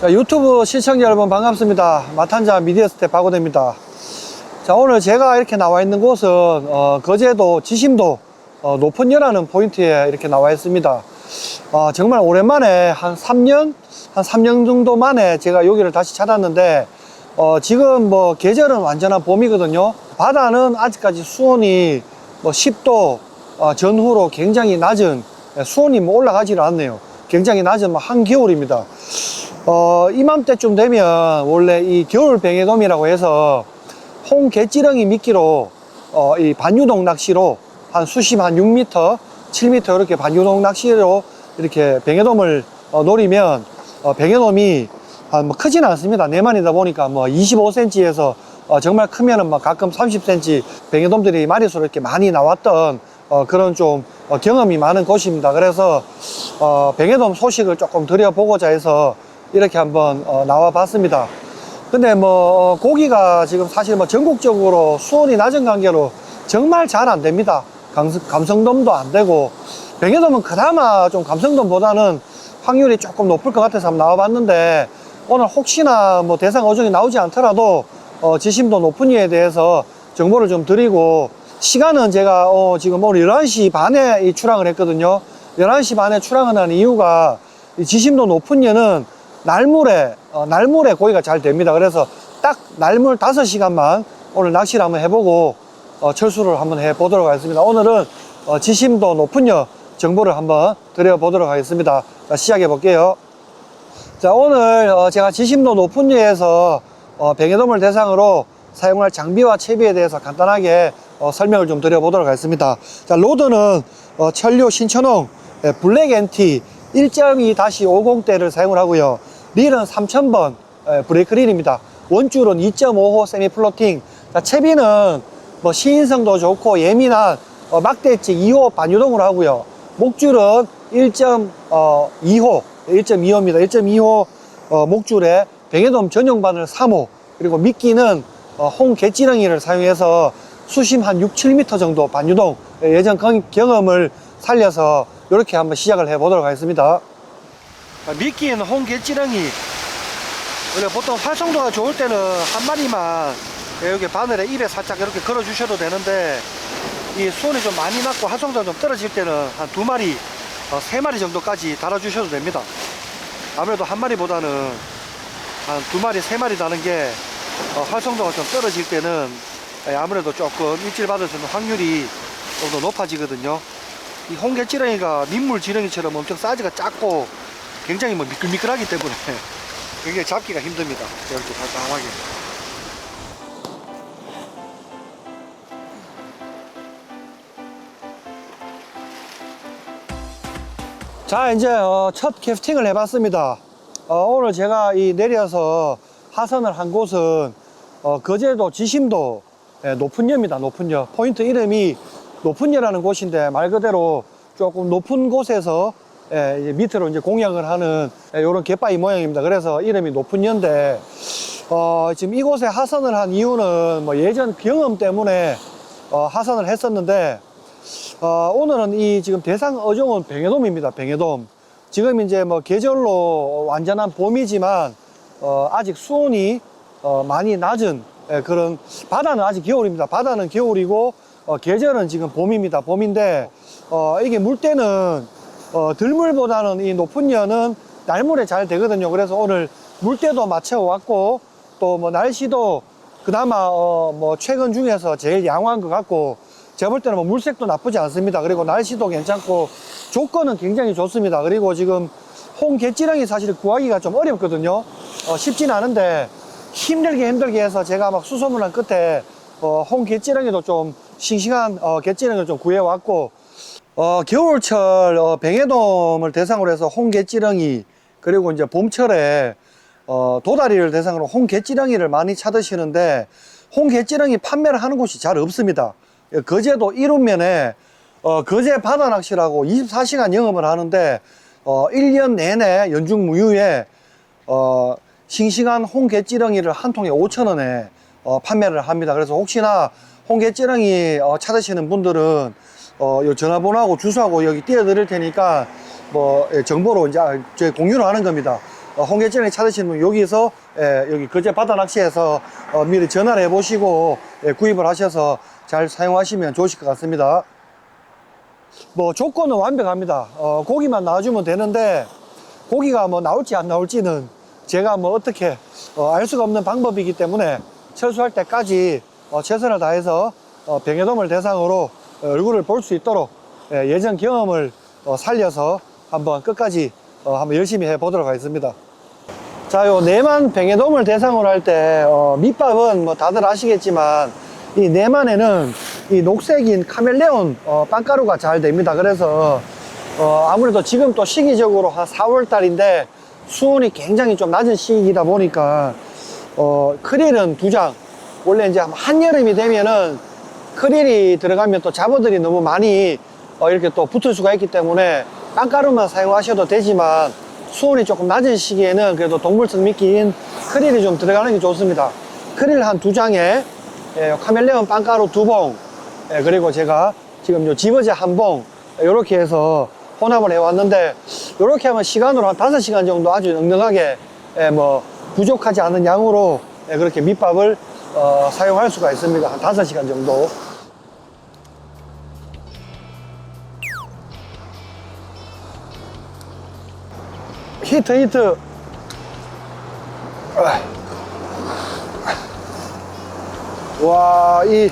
자, 유튜브 시청자 여러분 반갑습니다. 마탄자 미디어 스텝 박호대입니다. 자, 오늘 제가 이렇게 나와 있는 곳은, 어, 거제도 지심도, 어, 높은 여라는 포인트에 이렇게 나와 있습니다. 어, 정말 오랜만에 한 3년, 한 3년 정도 만에 제가 여기를 다시 찾았는데, 어, 지금 뭐 계절은 완전한 봄이거든요. 바다는 아직까지 수온이 뭐 10도 어, 전후로 굉장히 낮은 예, 수온이 뭐 올라가지를 않네요. 굉장히 낮은 뭐 한겨울입니다. 어, 이맘때쯤 되면 원래 이 겨울 뱅에돔이라고 해서 홍 개찌렁이 미끼로 어, 이 반유동 낚시로 한 수심 한 6m, 7m 이렇게 반유동 낚시로 이렇게 뱅에돔을 어, 노리면 어, 뱅에돔이 한뭐 크지는 않습니다. 네마리다 보니까 뭐 25cm에서 어, 정말 크면은 막 가끔 30cm 뱅에돔들이 마리수로 이렇게 많이 나왔던 어, 그런 좀 어, 경험이 많은 곳입니다. 그래서 어, 뱅에돔 소식을 조금 드려보고자 해서 이렇게 한번 어, 나와 봤습니다. 근데 뭐 어, 고기가 지금 사실 뭐 전국적으로 수온이 낮은 관계로 정말 잘 안 됩니다. 감성, 감성돔도 안 되고 뱅에돔은 그나마 좀 감성돔보다는 확률이 조금 높을 것 같아서 한번 나와봤는데 오늘 혹시나 뭐 대상 어종이 나오지 않더라도 어, 지심도 높은 이에 대해서 정보를 좀 드리고 시간은 제가 어, 지금 오늘 11시 반에 이 출항을 했거든요. 11시 반에 출항을 한 이유가 이 지심도 높은 이는 날물에 어, 날물에 고기가 잘 됩니다. 그래서 딱 날물 5시간만 오늘 낚시를 한번 해보고 어, 철수를 한번 해보도록 하겠습니다. 오늘은 어, 지심도 높은 여 정보를 한번 드려보도록 하겠습니다. 자, 시작해 볼게요. 자, 오늘 어, 제가 지심도 높은 여에서 어, 뱅에돔을 대상으로 사용할 장비와 채비에 대해서 간단하게 어, 설명을 좀 드려보도록 하겠습니다. 자, 로드는 어, 천류 신천홍 예, 블랙 NT 1.2-50대를 사용을 하고요. 릴은 3000번 예, 브레이크 릴입니다. 원줄은 2.5호 세미 플로팅. 자, 채비는 뭐 시인성도 좋고 예민한 어, 막대치 2호 반유동으로 하고요. 목줄은 1.2호, 1.25입니다. 1.25 어, 목줄에 뱅에돔 전용 바늘 3호 그리고 미끼는 어, 홍개찌렁이를 사용해서 수심 한 6, 7m 정도 반유동 예, 예전 경- 경험을 살려서 이렇게 한번 시작을 해 보도록 하겠습니다. 미끼는 홍개찌렁이 원래 보통 활성도가 좋을 때는 한 마리만 여기 바늘에 입에 살짝 이렇게 걸어 주셔도 되는데 이 수온이 좀 많이 낮고 활성도가 좀 떨어질 때는 한 두 마리, 어, 세 마리 정도까지 달아 주셔도 됩니다. 아무래도 한 마리보다는 한 두 마리, 세 마리 다는 게 어, 활성도가 좀 떨어질 때는 예, 아무래도 조금 입질 받을 수 있는 확률이 좀 더 높아지거든요. 이 홍게지렁이가 민물 지렁이처럼 엄청 사이즈가 작고 굉장히 뭐 미끌미끌하기 때문에 굉장히 잡기가 힘듭니다. 이렇게 달달하게. 자, 이제 어, 첫 캐스팅을 해봤습니다. 어, 오늘 제가 이 내려서 하선을 한 곳은 어, 거제도 지심도 예, 높은 여입니다. 높은 여. 포인트 이름이 높은 여라는 곳인데 말 그대로 조금 높은 곳에서 예, 밑으로 이제 공양을 하는 이런 갯바위 모양입니다. 그래서 이름이 높은 여인데 어, 지금 이곳에 하선을 한 이유는 뭐 예전 경험 때문에 어, 하선을 했었는데 어, 오늘은 이 지금 대상 어종은 뱅에돔입니다. 뱅에돔. 지금 이제 뭐 계절로 완전한 봄이지만 어, 아직 수온이 어, 많이 낮은 예, 그런 바다는 아직 겨울입니다. 바다는 겨울이고 어, 계절은 지금 봄입니다. 봄인데 어, 이게 물때는 어, 들물보다는 이 높은 여는 날물에 잘 되거든요. 그래서 오늘 물때도 맞춰 왔고 또 뭐 날씨도 그나마 어, 뭐 최근 중에서 제일 양호한 것 같고 제가 볼 때는 뭐 물색도 나쁘지 않습니다. 그리고 날씨도 괜찮고 조건은 굉장히 좋습니다. 그리고 지금 홍게찌렁이 사실 구하기가 좀 어렵거든요. 어, 쉽진 않은데 힘들게 힘들게 해서 제가 막 수소문한 끝에 어, 홍게찌렁이도 좀 싱싱한 어, 게찌렁이를 좀 구해왔고 어, 겨울철 어, 뱅에돔을 대상으로 해서 홍게찌렁이 그리고 이제 봄철에 어, 도다리를 대상으로 홍게찌렁이를 많이 찾으시는데 홍게찌렁이 판매를 하는 곳이 잘 없습니다. 예, 거제도 이룸면에 어, 거제 바다 낚시라고 24시간 영업을 하는데 어, 1년 내내 연중 무휴에 어, 싱싱한 홍게찌렁이를 한 통에 5,000원에 어, 판매를 합니다. 그래서 혹시나 홍게찌렁이 어, 찾으시는 분들은 어, 요 전화번호하고 주소하고 여기 띄워드릴 테니까 뭐 예, 정보로 이제 저희 공유를 하는 겁니다. 어, 홍계전에 찾으시는 분 여기서 예, 여기 거제 바다 낚시에서 어, 미리 전화를 해보시고 예, 구입을 하셔서 잘 사용하시면 좋으실 것 같습니다. 뭐 조건은 완벽합니다. 어, 고기만 나와주면 되는데 고기가 뭐 나올지 안 나올지는 제가 뭐 어떻게 어, 알 수가 없는 방법이기 때문에 철수할 때까지 어, 최선을 다해서 어, 병해돔을 대상으로 어, 얼굴을 볼 수 있도록 예, 예전 경험을 어, 살려서 한번 끝까지 어, 한번 열심히 해 보도록 하겠습니다. 자, 요 내만 병해돔을 대상으로 할때 어, 밑밥은 뭐 다들 아시겠지만 이 내만에는 이 녹색인 카멜레온 어, 빵가루가 잘 됩니다. 그래서 어, 아무래도 지금 또 시기적으로 한 4월 달인데 수온이 굉장히 좀 낮은 시기이다 보니까 어, 크릴은 두 장. 원래 이제 한여름이 되면은 크릴이 들어가면 또 잡어들이 너무 많이 어, 이렇게 또 붙을 수가 있기 때문에 빵가루만 사용하셔도 되지만 수온이 조금 낮은 시기에는 그래도 동물성 미끼인 크릴이 좀 들어가는 게 좋습니다. 크릴 한 두 장에 예, 카멜레온 빵가루 두 봉, 예, 그리고 제가 지금 요 지버제 한 봉, 이렇게 해서 혼합을 해왔는데, 이렇게 하면 시간으로 한 다섯 시간 정도 아주 넉넉하게, 예, 뭐, 부족하지 않은 양으로 예, 그렇게 밑밥을 어, 사용할 수가 있습니다. 한 다섯 시간 정도. 히트, 히트. 와, 이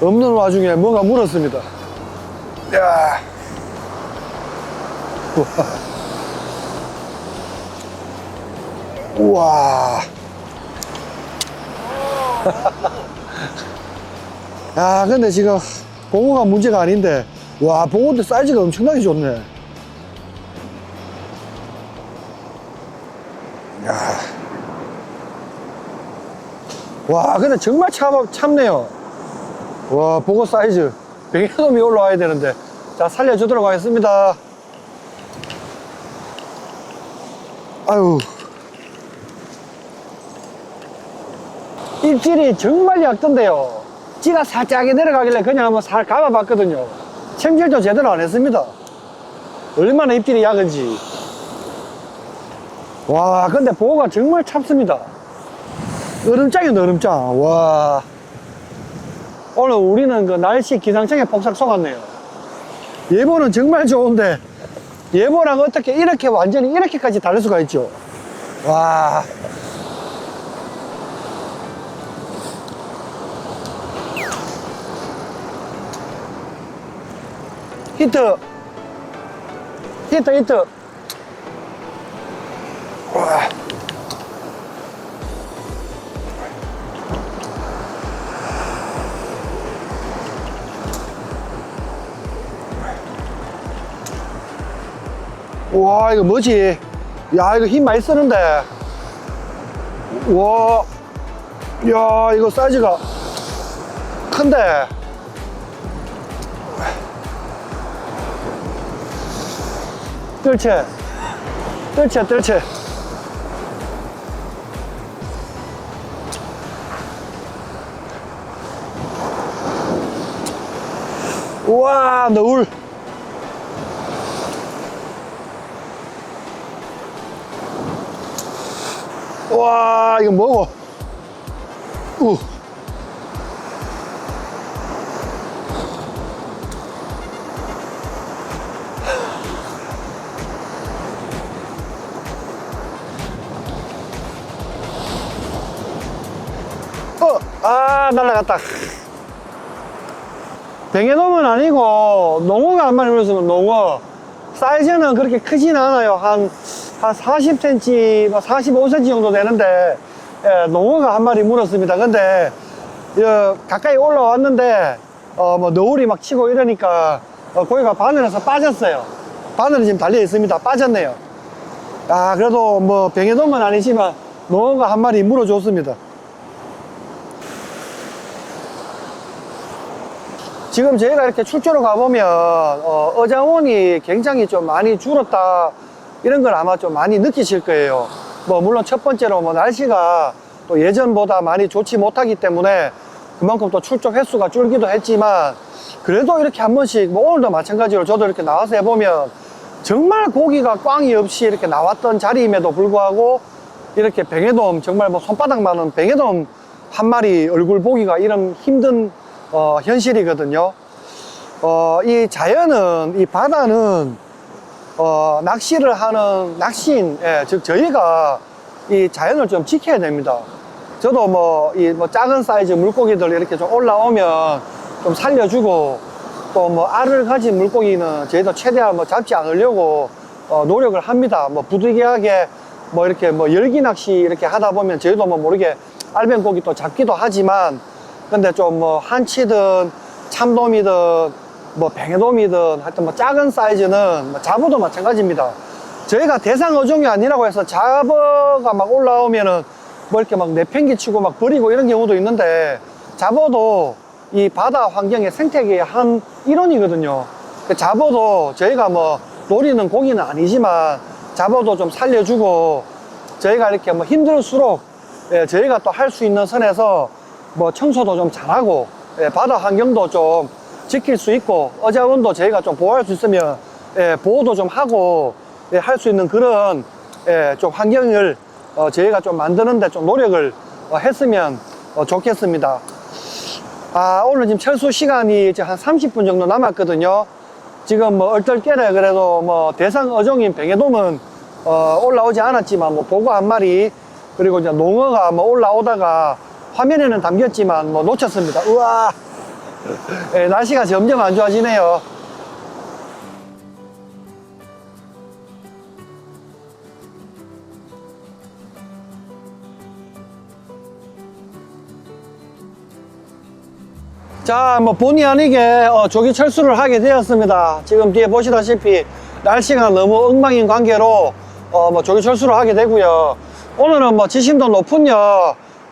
없는 와중에 뭔가 물었습니다. 야. 우와. 우와. 야, 근데 지금 봉어가 문제가 아닌데, 와, 봉어도 사이즈가 엄청나게 좋네. 야. 와, 근데 정말 참, 참네요. 와, 보고 사이즈. 백여돔이 올라와야 되는데. 자, 살려주도록 하겠습니다. 아유. 입질이 정말 얇던데요. 찌가 살짝이 내려가길래 그냥 한번 살 감아봤거든요. 챔질도 제대로 안 했습니다. 얼마나 입질이 약은지. 와, 근데 보호가 정말 참습니다. 얼음장이네, 얼음장. 와. 오늘 우리는 그 날씨 기상청에 폭삭 속았네요. 예보는 정말 좋은데, 예보랑 어떻게 이렇게 완전히 이렇게까지 다를 수가 있죠. 와. 히트. 히트, 히트. 와. 와 이거 뭐지? 야 이거 힘 많이 쓰는데 와, 야 이거 사이즈가 큰데 뜰채. 뜰채 뜰채. 우와 너울. 와 이거 뭐고 우. 갔다. 뱅에돔은 아니고, 농어가 한 마리 물었으면 농어. 사이즈는 그렇게 크진 않아요. 한, 한 40cm, 뭐 45cm 정도 되는데, 예, 농어가 한 마리 물었습니다. 근데, 어, 가까이 올라왔는데, 어, 뭐, 너울이 막 치고 이러니까, 어, 고기가 바늘에서 빠졌어요. 바늘이 지금 달려 있습니다. 빠졌네요. 아, 그래도 뭐, 병해돔은 아니지만, 농어가 한 마리 물어줬습니다. 지금 저희가 이렇게 출조로 가보면 어, 어장원이 굉장히 좀 많이 줄었다. 이런 걸 아마 좀 많이 느끼실 거예요. 뭐 물론 첫 번째로 뭐 날씨가 또 예전보다 많이 좋지 못하기 때문에 그만큼 또 출조 횟수가 줄기도 했지만 그래도 이렇게 한 번씩 뭐 오늘도 마찬가지로 저도 이렇게 나와서 해보면 정말 고기가 꽝이 없이 이렇게 나왔던 자리임에도 불구하고 이렇게 뱅에돔 정말 뭐 손바닥만한 뱅에돔 한 마리 얼굴 보기가 이런 힘든 어, 현실이거든요. 어, 이 자연은 이 바다는 어, 낚시를 하는 낚시인, 예, 즉 저희가 이 자연을 좀 지켜야 됩니다. 저도 뭐, 이 뭐 작은 사이즈 물고기들 이렇게 좀 올라오면 좀 살려주고 또 뭐 알을 가진 물고기는 저희도 최대한 뭐 잡지 않으려고 어, 노력을 합니다. 뭐 부득이하게 뭐 이렇게 뭐 열기 낚시 이렇게 하다 보면 저희도 뭐 모르게 알뱅고기 또 잡기도 하지만 근데 좀 뭐 한치든 참돔이든 뭐 뱅에돔이든 하여튼 뭐 작은 사이즈는 뭐 잡어도 마찬가지입니다. 저희가 대상 어종이 아니라고 해서 잡어가 막 올라오면은 뭐 이렇게 막 내팽개 치고 막 버리고 이런 경우도 있는데 잡어도 이 바다 환경의 생태계의 한 일원이거든요. 그 잡어도 저희가 뭐 노리는 고기는 아니지만 잡어도 좀 살려주고 저희가 이렇게 뭐 힘들수록 예, 저희가 또 할 수 있는 선에서 뭐 청소도 좀 잘하고 예, 바다 환경도 좀 지킬 수 있고 어자원도 저희가 좀 보호할 수 있으면 예, 보호도 좀 하고 예, 할 수 있는 그런 예, 좀 환경을 어, 저희가 좀 만드는데 좀 노력을 어, 했으면 어, 좋겠습니다. 아, 오늘 지금 철수 시간이 이제 한 30분 정도 남았거든요. 지금 뭐 얼떨결에 그래도 뭐 대상 어종인 뱅에돔은 어, 올라오지 않았지만 뭐 보고 한 마리 그리고 이제 농어가 뭐 올라오다가 화면에는 담겼지만 뭐 놓쳤습니다. 우와. 예, 날씨가 점점 안 좋아지네요. 자, 뭐 본의 아니게 어, 조기 철수를 하게 되었습니다. 지금 뒤에 보시다시피 날씨가 너무 엉망인 관계로 어, 뭐 조기 철수를 하게 되고요. 오늘은 뭐 지심도 높은요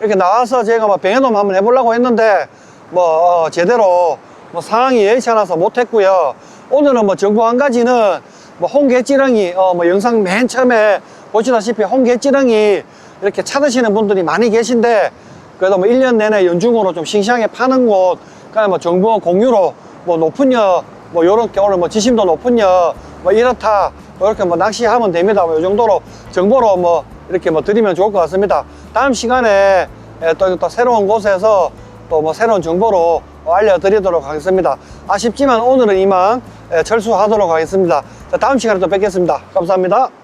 이렇게 나와서 제가 뭐 병해돔 한번 해보려고 했는데 뭐 어, 제대로 뭐 상황이 여의치 않아서 못했고요. 오늘은 뭐 정보 한 가지는 뭐 홍게찌렁이 어, 뭐 영상 맨 처음에 보시다시피 홍게찌렁이 이렇게 찾으시는 분들이 많이 계신데 그래도 뭐 1년 내내 연중으로 좀 싱싱하게 파는 곳, 그다음에 뭐 정부 공유로 뭐 높은 여, 뭐 요렇게 오늘 뭐 지심도 높은 여, 뭐 이렇다, 뭐 이렇게 뭐 낚시하면 됩니다. 뭐요 정도로 정보로 뭐 이렇게 뭐 드리면 좋을 것 같습니다. 다음 시간에 예, 또, 또 새로운 곳에서 또 뭐 새로운 정보로 알려드리도록 하겠습니다. 아쉽지만 오늘은 이만 예, 철수하도록 하겠습니다. 자, 다음 시간에 또 뵙겠습니다. 감사합니다.